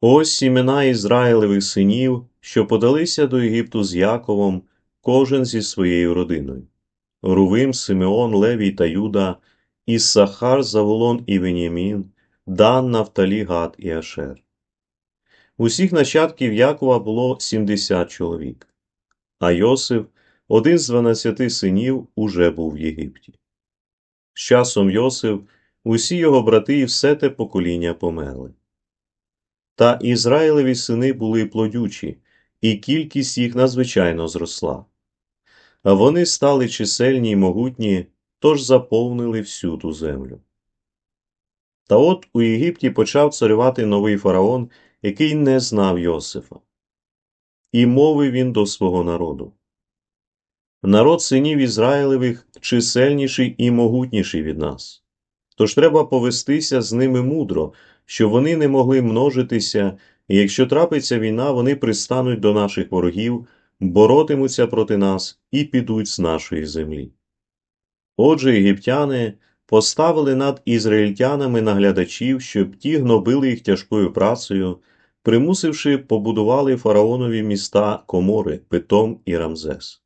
Ось імена Ізраїлевих синів, що подалися до Єгипту з Яковом, кожен зі своєю родиною. Рувим, Симеон, Левій та Юда, Іссахар, Заволон і Веніамін, Дан, Нафталі, Гад і Ашер. Усіх нащадків Якова було 70 чоловік, а Йосиф, один з дванадцяти синів, уже був в Єгипті. З часом Йосиф, усі його брати і все те покоління померли. Та Ізраїлеві сини були плодючі, і кількість їх надзвичайно зросла. Вони стали чисельні й могутні, тож заповнили всю ту землю. Та от у Єгипті почав царювати новий фараон, який не знав Йосифа. І мовив він до свого народу. Народ синів Ізраїлевих чисельніший і могутніший від нас. Тож треба повестися з ними мудро, щоб вони не могли множитися, і якщо трапиться війна, вони пристануть до наших ворогів, боротимуться проти нас і підуть з нашої землі. Отже, єгиптяни поставили над ізраїльтянами наглядачів, щоб ті гнобили їх тяжкою працею, примусивши побудували фараонові міста Комори, Питом і Рамзес.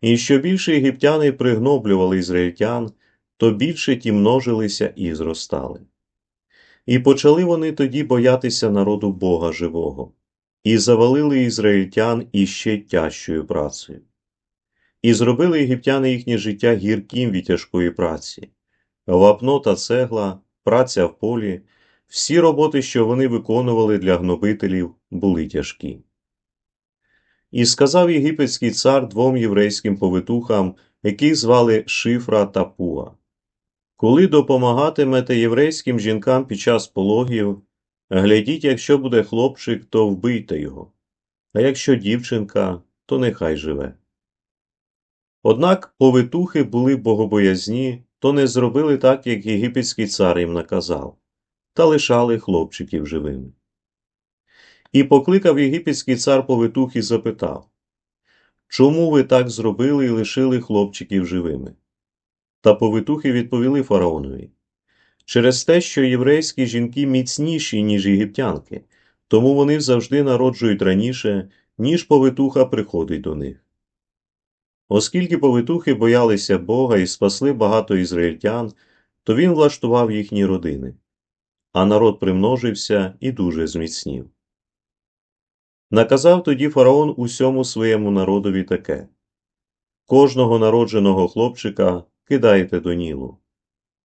І що більше єгиптяни пригноблювали ізраїльтян, то більше ті множилися і зростали. І почали вони тоді боятися народу Бога живого, і завалили ізраїльтян іще тяжчою працею. І зробили єгиптяни їхнє життя гірким від тяжкої праці, вапно та цегла, праця в полі, всі роботи, що вони виконували для гнобителів, були тяжкі. І сказав єгипетський цар двом єврейським повитухам, яких звали Шифра та Пуа. Коли допомагатимете єврейським жінкам під час пологів, глядіть, якщо буде хлопчик, то вбийте його, а якщо дівчинка, то нехай живе. Однак повитухи були богобоязні, то не зробили так, як єгипетський цар їм наказав, та лишали хлопчиків живими. І покликав єгипетський цар повитух і запитав Чому ви так зробили і лишили хлопчиків живими? Та повитухи відповіли фараонові через те, що єврейські жінки міцніші, ніж єгиптянки, тому вони завжди народжують раніше, ніж повитуха приходить до них. Оскільки повитухи боялися Бога і спасли багато ізраїльтян, то він влаштував їхні родини, а народ примножився і дуже зміцнів. Наказав тоді фараон усьому своєму народові таке кожного народженого хлопчика кидайте до Нілу,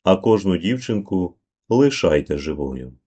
а кожну дівчинку лишайте живою.